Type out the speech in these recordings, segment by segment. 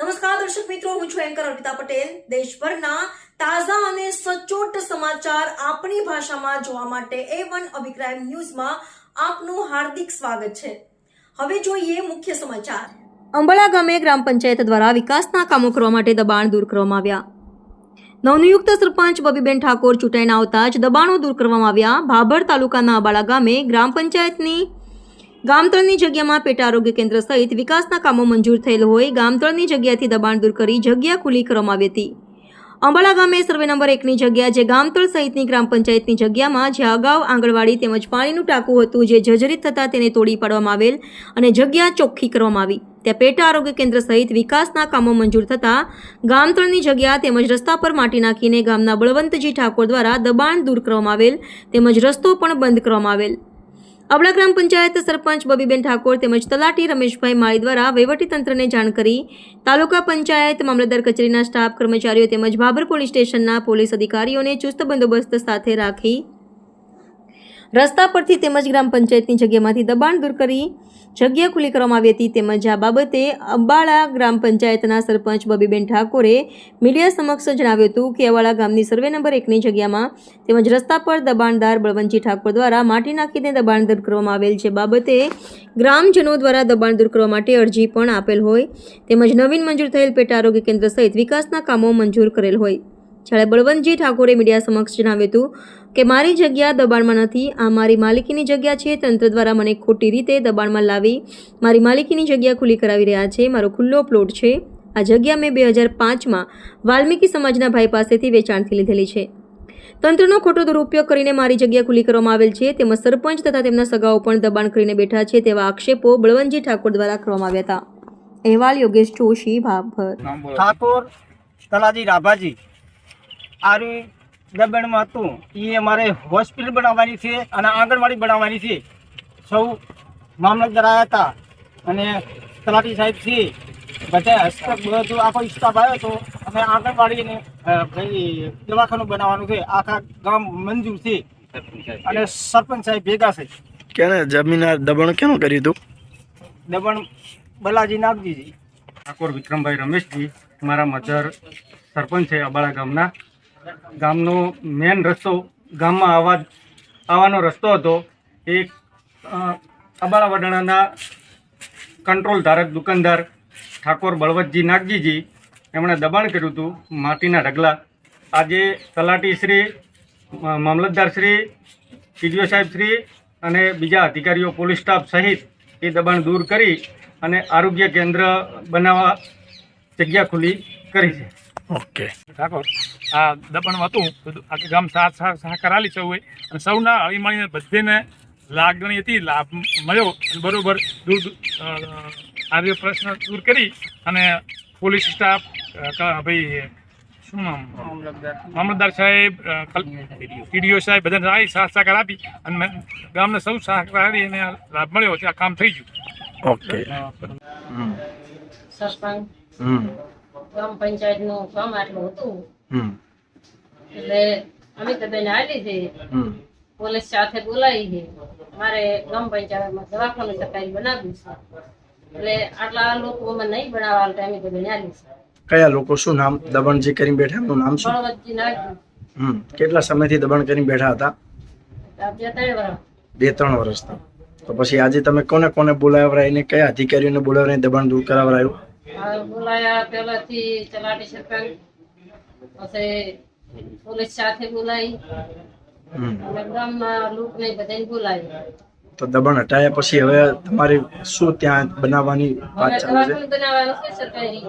નમસ્કાર, દર્શક મિત્રો, હું છું એન્કર અર્પિતા પટેલ. દેશભરના તાજા અને સચોટ સમાચાર આપણી ભાષામાં જોવા માટે એ વન અભિપ્રાય ન્યૂઝમાં આપનું હાર્દિક સ્વાગત છે. હવે જોઈએ મુખ્ય સમાચાર. અંબળા ગામે ગ્રામ પંચાયત દ્વારા વિકાસના કામો કરવા માટે દબાણ દૂર કરવામાં આવ્યા. નવનિયુક્ત સરપંચ બબીબેન ઠાકોર ચૂંટાઈને આવતા જ દબાણો દૂર કરવામાં આવ્યા. ભાભર તાલુકાના અબાળા ગામે ગ્રામ પંચાયતની ગામતળની જગ્યામાં પેટા આરોગ્ય કેન્દ્ર સહિત વિકાસના કામો મંજૂર થયેલ હોય ગામતળની જગ્યાથી દબાણ દૂર કરી જગ્યા ખુલ્લી કરવામાં આવી હતી. અંબાળા ગામે સર્વે નંબર એકની જગ્યા જે ગામતળ સહિતની ગ્રામ પંચાયતની જગ્યામાં જ્યાં અગાઉ આંગણવાડી તેમજ પાણીનું ટાંકું હતું જે જર્જરિત થતાં તેને તોડી પાડવામાં આવેલ અને જગ્યા ચોખ્ખી કરવામાં આવી. ત્યાં પેટા આરોગ્ય કેન્દ્ર સહિત વિકાસના કામો મંજૂર થતાં ગામતળની જગ્યા તેમજ રસ્તા પર માટી નાખીને ગામના બળવંતજી ઠાકોર દ્વારા દબાણ દૂર કરવામાં આવેલ તેમજ રસ્તો પણ બંધ કરવામાં આવેલ. અબડા ગ્રામ પંચાયત સરપંચ બબીબેન ઠાકોર તેમજ તલાટી રમેશભાઈ માળી દ્વારા વહીવટીતંત્રને જાણ કરી તાલુકા પંચાયત મામલતદાર કચેરીના સ્ટાફ કર્મચારીઓ તેમજ ભાભર પોલીસ સ્ટેશનના પોલીસ અધિકારીઓને ચુસ્ત બંદોબસ્ત સાથે રાખી રસ્તા પરથી તેમજ ગ્રામ પંચાયતની જગ્યામાંથી દબાણ દૂર કરી જગ્યા ખુલ્લી કરવામાં આવી હતી. તેમજ આ બાબતે અંબાળા ગ્રામ પંચાયતના સરપંચ બબીબેન ઠાકોરે મીડિયા સમક્ષ જણાવ્યું હતું કે અવાળા ગામની સર્વે નંબર એકની જગ્યામાં તેમજ રસ્તા પર દબાણદાર બળવંતજી ઠાકોર દ્વારા માટી નાખીને દબાણ દૂર કરવામાં આવેલ છે. બાબતે ગ્રામજનો દ્વારા દબાણ દૂર કરવા માટે અરજી પણ આપેલ હોય. તેમજ નવીન મંજૂર થયેલ પેટા આરોગ્ય કેન્દ્ર સહિત વિકાસના કામો મંજૂર કરેલ હોય. જ્યારે બળવંતજી ઠાકોરે મીડિયા સમક્ષ જણાવ્યું હતું કે મારી જગ્યા દબાણમાં નથી, આ મારી માલિકીની જગ્યા છે, તંત્ર દ્વારા મને ખોટી રીતે દબાણમાં લાવી મારી માલિકીની જગ્યા ખુલ્લી કરાવી રહ્યા છે, મારો ખુલ્લો પ્લોટ છે. આ જગ્યા મેં બે હજાર પાંચમાં વાલ્મીકી સમાજના ભાઈ પાસેથી વેચાણથી લીધેલી છે. તંત્રનો ખોટો દુરુપયોગ કરીને મારી જગ્યા ખુલ્લી કરવામાં આવેલ છે તેમજ સરપંચ તથા તેમના સગાઓ પણ દબાણ કરીને બેઠા છે, તેવા આક્ષેપો બળવંતજી ઠાકોર દ્વારા કરવામાં આવ્યા હતા. અહેવાલ યોગેશ જોશી ભાભર ઠાકોર, તલાજી રાભાજી આરી દબણમાં હતું. એ અમારે હોસ્પિટલ બનાવવાની છે અને આંગણવાડી બનાવવાની છે. સૌ મામલતદાર આવ્યા હતા. અને તલાટી સાહેબ છે. બધા હસ્તક બધું આખો સ્ટાફ આવ્યો હતો અને આંગણવાડીને ભાઈ દવાખાનું બનાવવાનું છે. આખા ગામ મંજૂર છે. અને સરપંચ સાહેબ ભેગા છે. કેને જમીન આ દબાણ કેનું કર્યું હતું? દબણ બલાજી નાગજીજી. ઠાકોર વિક્રમભાઈ રમેશજી મારા મધર સરપંચ છે અબાળા ગામના. ગામનો મેન રસ્તો, ગામમાં આવવા આવવાનો રસ્તો હતો. એ અબાળા વડાણાના કંટ્રોલ ધારક, દુકાનદાર ઠાકોર બળવતજી નાગજીજી, એમણે દબાણ કર્યું હતું માટીના ઢગલા. આજે તલાટીશ્રી શ્રી મામલતદારશ્રી ટીડીઓ સાહેબશ્રી અને બીજા અધિકારીઓ, પોલીસ સ્ટાફ સહિત એ દબાણ દૂર કરી અને આરોગ્ય કેન્દ્ર બનાવવા જગ્યા ખુલ્લી કરી છે. ઓકે. ઠાકોર આ દબાણમાં હતું બધું આખે ગામ સાથ સહકાર આલી સૌએ અને સૌના હળી મળીને બધેને લાગણી હતી લાભ મળ્યો. બરાબર બરોબર દૂર આર્ય પ્રશ્ન દૂર કરી અને પોલીસ સ્ટાફ ભાઈ શું નામ? મામલતદાર. સાહેબ ટીડીઓ સાહેબ બધાને આવી સાથ સહકાર આપી અને ગામને સૌ સહકાર આપી અને લાભ મળ્યો. છે આ કામ થઈ ગયું. ઓકે. સરપંચ. હમ. ગ્રામ પંચાયતનું કામ આટલું હતું. એટલે અમે તો બેન હાલી છે પોલીસ સાથે બોલાવી છે. મારે ગ્રામ પંચાયતમાં દવાખાનું સરકારી બનાવ્યું છે. એટલે આટલા લોકો અમે નહીં બનાવવા એટલે અમે તો બેન આવી છે. કયા લોકો? શું નામ? દબણ જે કરી બેઠા? એમનું નામ શું? હમ. કેટલા સમયથી દબણ કરીને બેઠા હતા? બે ત્રણ વર્ષ વર્ષથી તો. પછી આજે તમે કોને કોને બોલાવરાઈને કયા અધિકારીઓને બોલાવરાઈને દબાણ દૂર કરાવરાયું? બોલાયા પહેલાથી તલાટી સરપંચ પછી પોલીસ સાથે બોલાવી હમ. અને ગામના લોકોને બધાને બોલાવી. તો દબાણ હટાયા પછી હવે તમારે શું ત્યાં બનાવવાની વાત ચાલુ છે? બનાવવાનું છે સરકારી.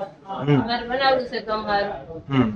બનાવવું છે ગામ હારું હમ.